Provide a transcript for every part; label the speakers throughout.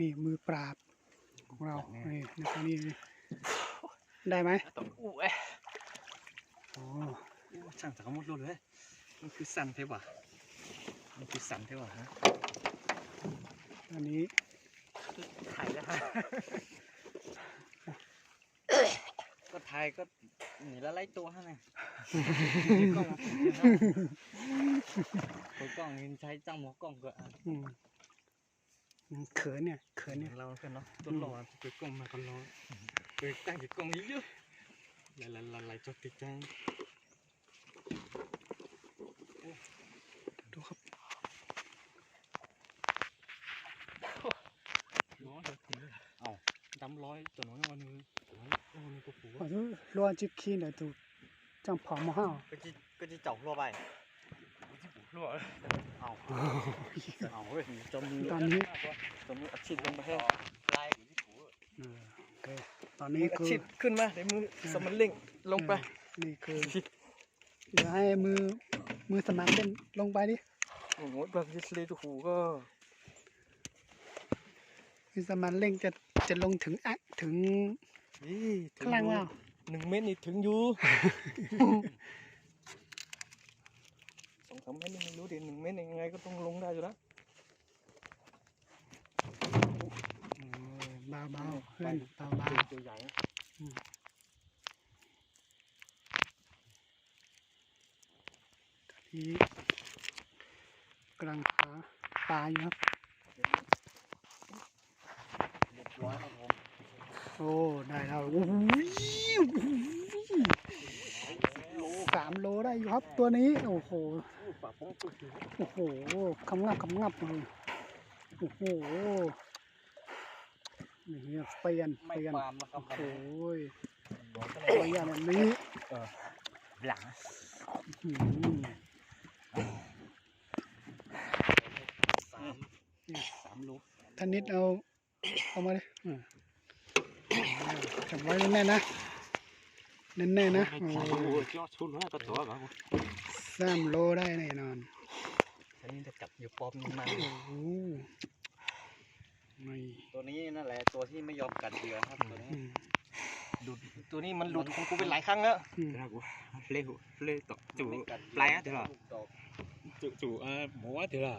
Speaker 1: นี่มือปราบของเรานี่นะครับนี่ได้ไหม
Speaker 2: ต้องอู้เอ้ย
Speaker 1: โอ้
Speaker 2: อู้ช่างสักมุดรู้เลยมันคือสันเทวะมันคือสันเทวะฮะ
Speaker 1: อันนี้
Speaker 2: ถ่ายแล้วฮะก็ถ่ายก็หนีละไล่ตัวฮะเนี่ยกล้องตัวกล้องนี่ใช้จ้างหมอกล้องก็อะ
Speaker 1: อืมอืม เขินเนี่ยเขินเนี่ย
Speaker 2: เราเพื่อนเนาะตัวหล่อตัวกล้องมาก็ร้อนตัวตั้งอยู่กล้องเยอะๆหลายๆหลายๆจดติดจัง
Speaker 1: ดูครับ
Speaker 2: น้อยถึงเอ้าดำร้อยตัวน้อยวันนึงโอ้ยโอ้ยกูปู
Speaker 1: ขอโทษรัวจิบขี้หน่อยตูจังผอมมาห้าว
Speaker 2: ก็จะก็จะเจาะรั่วไป รั่วเอาเอาเฮ้ยจม
Speaker 1: ตอนนี้
Speaker 2: จมอาชีพลงไปให้ลาย
Speaker 1: เออโอเคตอนนี้
Speaker 2: อา
Speaker 1: คือ
Speaker 2: ชีพขึ้นมาในมือสมันเล่งลงไป
Speaker 1: เออนี่คือเดี๋ยวให้มือมือสมัครเล่นลงไปดิ
Speaker 2: โอ้โหบางทีเลยตัวหูก็
Speaker 1: มือสมัครเล่นจะจะลงถึงอะถึง
Speaker 2: นี่ถึ
Speaker 1: ข้างล่าง
Speaker 2: อยู่
Speaker 1: ว่า
Speaker 2: หนึ่งเมตรนี่ถึงอยู่สองสามเมตรนี่ไม่รู้ ดิหนึ่งเมตรยังไงก็ต้องลงได้อยู่แล้ว
Speaker 1: เบาเบาๆเพื่อนเบาเบา
Speaker 2: ตัวใหญ่
Speaker 1: ๆที่กำลังหาปลาอยู่ครับ
Speaker 2: เรียบร้อยครับผม
Speaker 1: โอ้ ได้แล้วโอ้โหสามโล ได้อยู่ครับตัวนี้ โอ้โห
Speaker 2: อู้ปากป้องตัวหู
Speaker 1: โอ้โหคำงับคำงับเลยโอ้โห นี่เปลี่ยน
Speaker 2: ไม่
Speaker 1: เปลี่ยน
Speaker 2: ความนะครับ
Speaker 1: โอ้โห
Speaker 2: บอกกัน
Speaker 1: เปลี่ยนแบบนี้
Speaker 2: หลัง
Speaker 1: อืม
Speaker 2: สามสามลูก
Speaker 1: ท่านนิดเอา เอามาเลยอืมจับไว้แน่นๆนะ แน่นๆนะโอ้
Speaker 2: ยอดชุนว่าก็ตัวแบบ
Speaker 1: สามโลได้แน่นอน
Speaker 2: อันนี้จะจับอยู่ปอมนี่มา
Speaker 1: โอ้โหไม่
Speaker 2: ตัวนี้นั่นแหละตัวที่ไม่ยอมกัดเหยื่อครับตัวนี้
Speaker 1: อืม
Speaker 2: ดูดตัวนี้มันหลุดของกูเป็นหลายครั้งแล้ว
Speaker 1: อืม
Speaker 3: Thế là của lê hụ lê tọ chủ
Speaker 2: ไม่กัด
Speaker 3: play á thế là
Speaker 2: ลูกดอก
Speaker 3: chủ chủ à, bố á thế là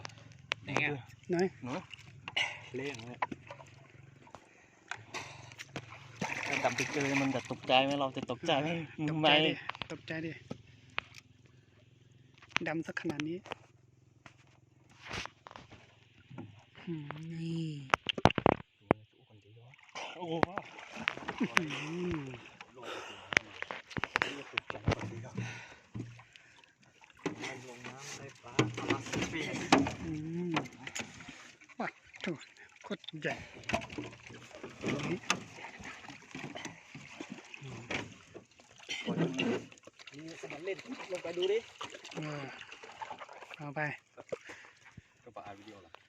Speaker 3: này nghe
Speaker 1: ไหน
Speaker 3: lê hả
Speaker 2: ถ้า ดำไปเจอมันจะตกใจไหมเราจะตกใจไหม
Speaker 1: ตก
Speaker 2: ไม่
Speaker 1: ใจดิตกใจดิดำสักขนาดนี้อืมนี่
Speaker 2: โอ้โห
Speaker 1: อืม
Speaker 2: มันลงน้ำได้ปลาปลาสิบปี
Speaker 1: อืมว้าถูโคตรใหญ่นี่
Speaker 2: นี่สมันเล่นลงไปดูดิ
Speaker 1: เออเอาไป
Speaker 2: ก็ปลาวิดีโอละ